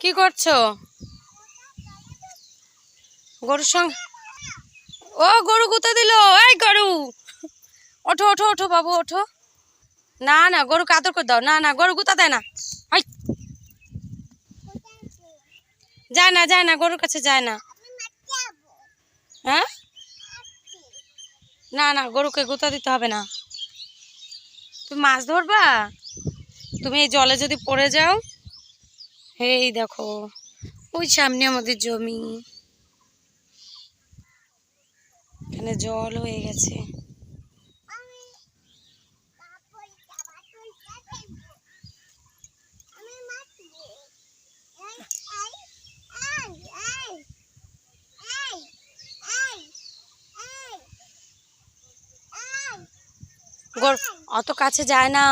কি করছ? গরুর সঙ্গে ও, গরু গুঁতো দিল। এই গরু। ওঠো ওঠো ওঠো বাবু, ওঠো। না না গরুকে আদর করে দাও। না না, গরু গুঁতা দেয় না। যায় না যায় না, গরুর কাছে যায় না। হ্যাঁ? না না, গরুকে গুঁতা দিতে হবে না। তুমি মাছ ধরবা? তুমি এই জলে যদি পড়ে যাও এই দেখো ওই সামনে আমাদের জমি। এখানে জল হয়ে গেছে। অত কাছে যায় না।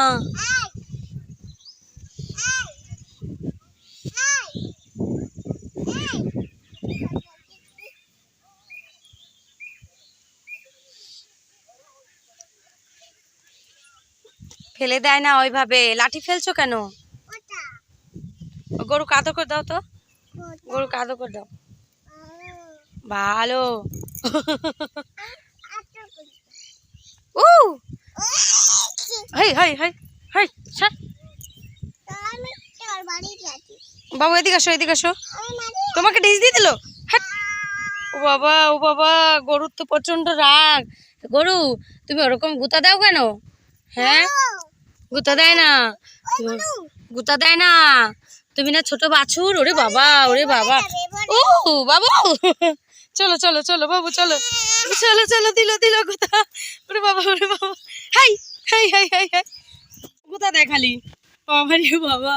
ফেলে দেয় না ওইভাবে? লাঠি ফেলছো কেন? গরু কাদো করে দাও তো। গরু কাদো করে দাও। ভালো। উ! হাই হাই হাই হাই ছাড়। বাবু এদিকে আসো এদিকে আসো। তোমাকে ডিস দিয়ে দিল। ও বাবা ও বাবা গরুর তো প্রচণ্ড রাগ। গরু তুমি ওরকম গুতা দাও কেন? হ্যাঁ? গুতা দেয় না। গুতা দেয় না। তুমি না ছোট বাছুর ওরে বাবা ওরে বাবা। ও বাবা। চলো চলো চলো বাবু চলো। চলো চলো দিল দিল গুতা। ওরে বাবা ওরে বাবা। হাই হাই হাই হাই হাই। গুতা দেয় খালি। বাবা রে বাবা।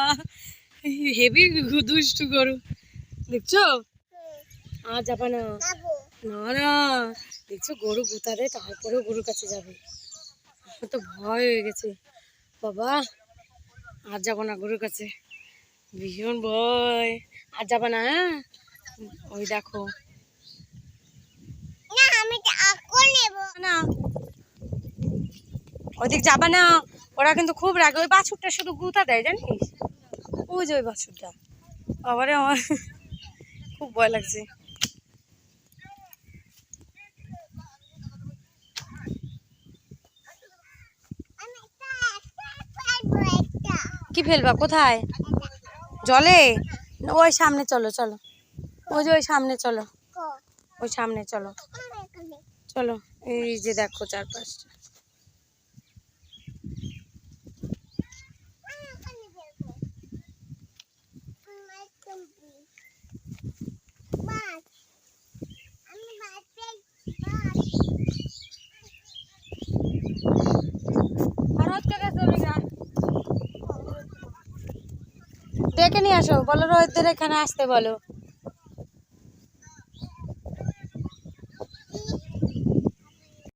হেভি দুষ্টু গরু। দেখছ? আর যাবা না। না না। দেখছ গরু গুতা দেয় তারপরেও গরুর কাছে যাবে। আমার তো ভয় হয়ে গেছে। বাবা আর যাব না গরুর কাছে। ভীষণ ভয়। আর যাব না হ্যাঁ? ওই দেখো। না ওদিক যাবা না। ওরা কিন্তু খুব রাগে। ওই বাছুরটা শুধু গুতা দেয় জানিস? ওই যে ওই বাছুরটা। আবারে আমার খুব ভয় লাগছে। কি ফেলবা? কোথায়? জলে? ওই সামনে চলো চলো। ওই যে ওই সামনে চলো। ওই সামনে চলো। চলো এই যে দেখো চারপাশটা। ডেকে নিয়ে আসো বলো রোহিতদের এখানে আসতে বলো।